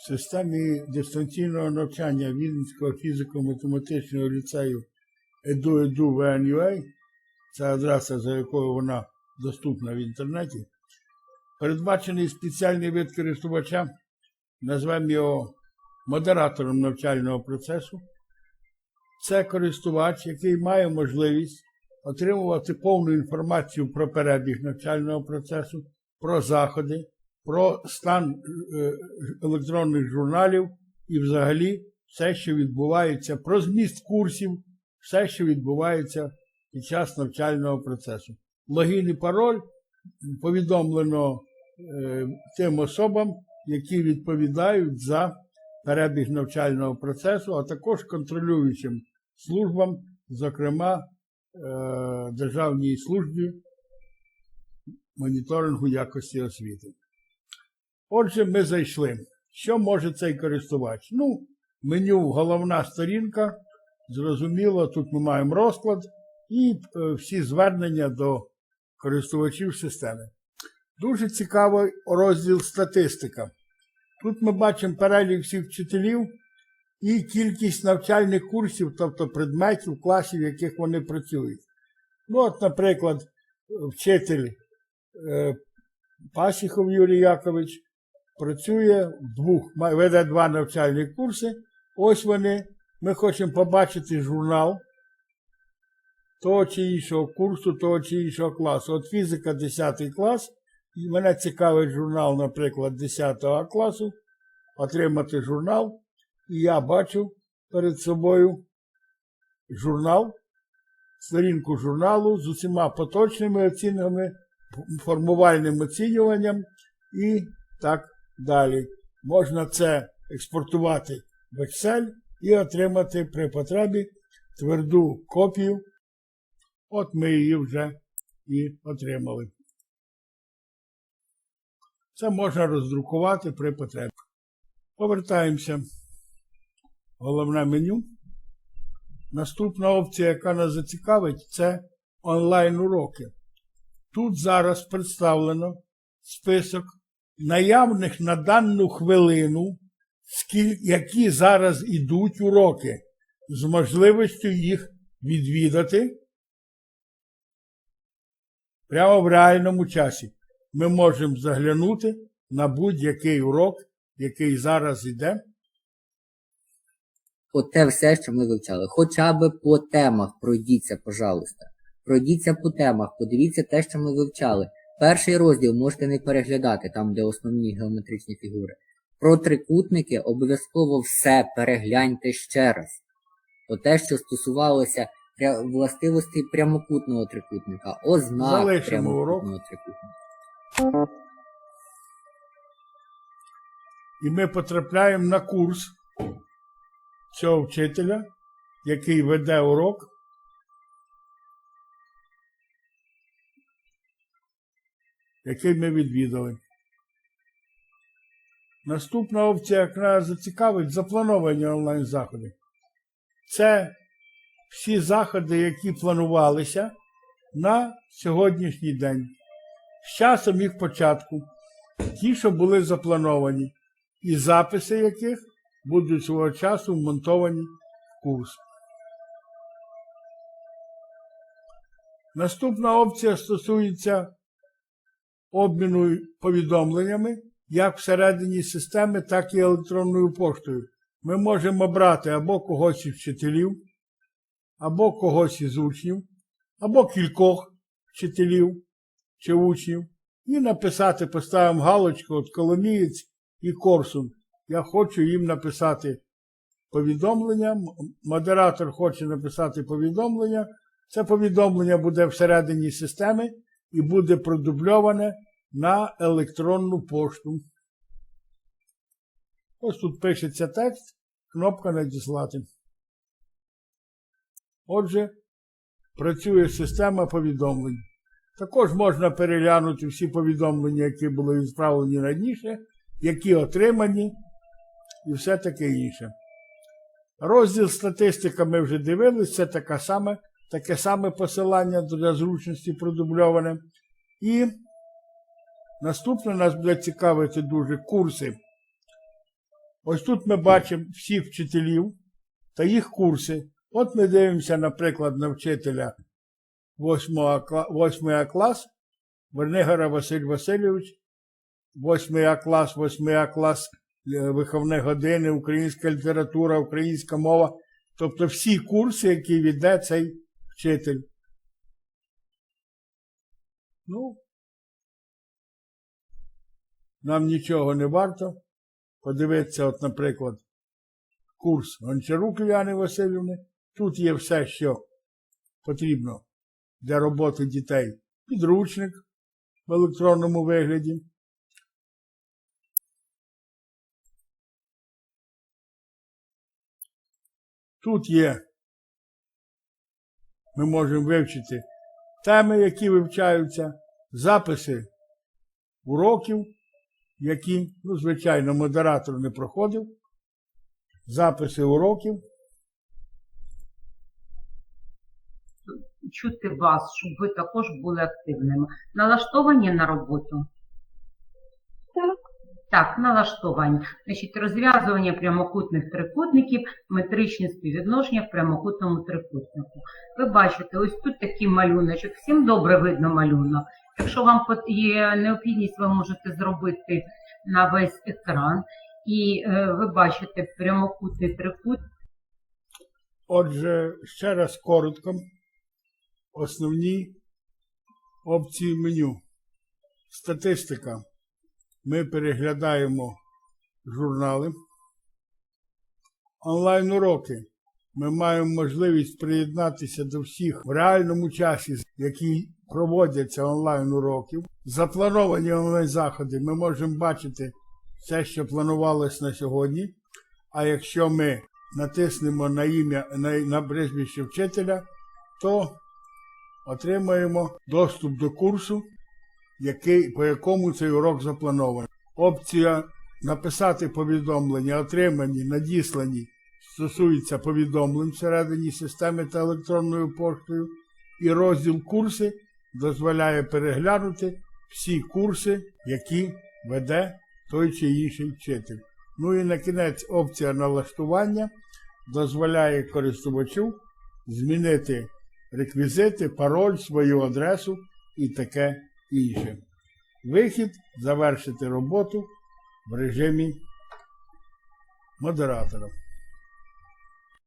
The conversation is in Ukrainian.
в системі дистанційного навчання Вінницького фізико-математичного ліцею VNUA, це адреса, за якою вона доступна в інтернеті, передбачений спеціальний вид користувача, назвемо його модератором навчального процесу. Це користувач, який має можливість отримувати повну інформацію про перебіг навчального процесу, про заходи, про стан е, електронних журналів і взагалі все, що відбувається, про зміст курсів, все, що відбувається під час навчального процесу. Логін і пароль повідомлено е, тим особам, які відповідають за перебіг навчального процесу, а також контролюючим службам, зокрема е, Державній службі моніторингу якості освіти. Отже, ми зайшли. Що може цей користувач? Ну, меню головна сторінка. Зрозуміло, тут ми маємо розклад і е, всі звернення до користувачів системи. Дуже цікавий розділ статистика. Тут ми бачимо перелік всіх вчителів і кількість навчальних курсів, тобто предметів, класів, в яких вони працюють. Ну, от, наприклад, вчитель е, Пасіхов Юрій Якович працює в двох, веде два навчальні курси. Ось вони. Ми хочемо побачити журнал того чи іншого курсу, того чи іншого класу. От фізика 10 клас. І мене цікавить журнал, наприклад, 10 класу. Отримати журнал. І я бачу перед собою журнал, сторінку журналу з усіма поточними оцінками, формувальним оцінюванням і так далі. Можна це експортувати в Excel і отримати при потребі тверду копію. От ми її вже і отримали. Це можна роздрукувати при потребі. Повертаємося. Головне меню. Наступна опція, яка нас зацікавить, це онлайн-уроки. Тут зараз представлено список наявних на дану хвилину, які зараз ідуть уроки, з можливістю їх відвідати прямо в реальному часі. Ми можемо заглянути на будь-який урок, який зараз іде. От те все, що ми вивчали. Хоча б по темах пройдіться, пожалуйста. Пройдіться по темах, подивіться те, що ми вивчали. Перший розділ можете не переглядати, там де основні геометричні фігури. Про трикутники обов'язково все перегляньте ще раз. От те, що стосувалося властивостей прямокутного трикутника, ознак прямокутного урок. трикутника. І ми потрапляємо на курс цього вчителя, який веде урок. Який ми відвідали. Наступна опція, яка зацікавить, заплановані онлайн-заходи. Це всі заходи, які планувалися на сьогоднішній день. З часом їх початку, ті, що були заплановані, і записи яких будуть свого часу вмонтовані в курс. Наступна опція стосується обміну повідомленнями як всередині системи, так і електронною поштою. Ми можемо брати або когось із вчителів, або когось із учнів, або кількох вчителів чи учнів, і написати, поставимо галочку от Коломієць і Корсун. Я хочу їм написати повідомлення. Модератор хоче написати повідомлення. Це повідомлення буде всередині системи і буде продубльоване на електронну пошту. Ось тут пишеться текст, кнопка надіслати. Отже, працює система повідомлень. Також можна переглянути всі повідомлення, які були відправлені раніше, які отримані, і все таке інше. Розділ статистика ми вже дивилися, це таке саме, таке саме посилання для зручності продубльоване. І наступне нас буде цікавити дуже курси Ось тут ми бачимо всіх вчителів та їх курси. От ми дивимося, наприклад, на вчителя 8 кла- 8 клас, Вернигора Василь Васильович, 8 клас, 8 клас е, виховні години, українська література, українська мова. Тобто всі курси, які веде цей вчитель. Ну, нам нічого не варто подивитися, от, наприклад, курс Гончарук Уляни Васильівни. Тут є все, що потрібно для роботи дітей. Підручник в електронному вигляді. Тут є, ми можемо вивчити теми, які вивчаються, записи уроків, які, ну, звичайно, модератор не проходив, записи уроків. чути вас, щоб ви також були активними. Налаштовані на роботу? Так. Так, налаштовані. Значить, розв'язування прямокутних трикутників, метричні співвідношення в прямокутному трикутнику. Ви бачите, ось тут такий малюночок. Всім добре видно малюнок. Якщо вам є необхідність, ви можете зробити на весь екран. І е, ви бачите прямокутний трикутник. Отже, ще раз коротко, основні опції меню. Статистика. Ми переглядаємо журнали. Онлайн-уроки. Ми маємо можливість приєднатися до всіх в реальному часі, які проводяться онлайн-уроків. Заплановані онлайн-заходи ми можемо бачити все, що планувалось на сьогодні. А якщо ми натиснемо на ім'я на, на прізвище вчителя, то отримаємо доступ до курсу, який, по якому цей урок запланований. Опція написати повідомлення, отримані, надіслані, стосується повідомлень всередині системи та електронною поштою. І розділ курси дозволяє переглянути всі курси, які веде той чи інший вчитель. Ну і на кінець опція налаштування дозволяє користувачу змінити реквізити, пароль, свою адресу і таке інше. Вихід завершити роботу в режимі модератора.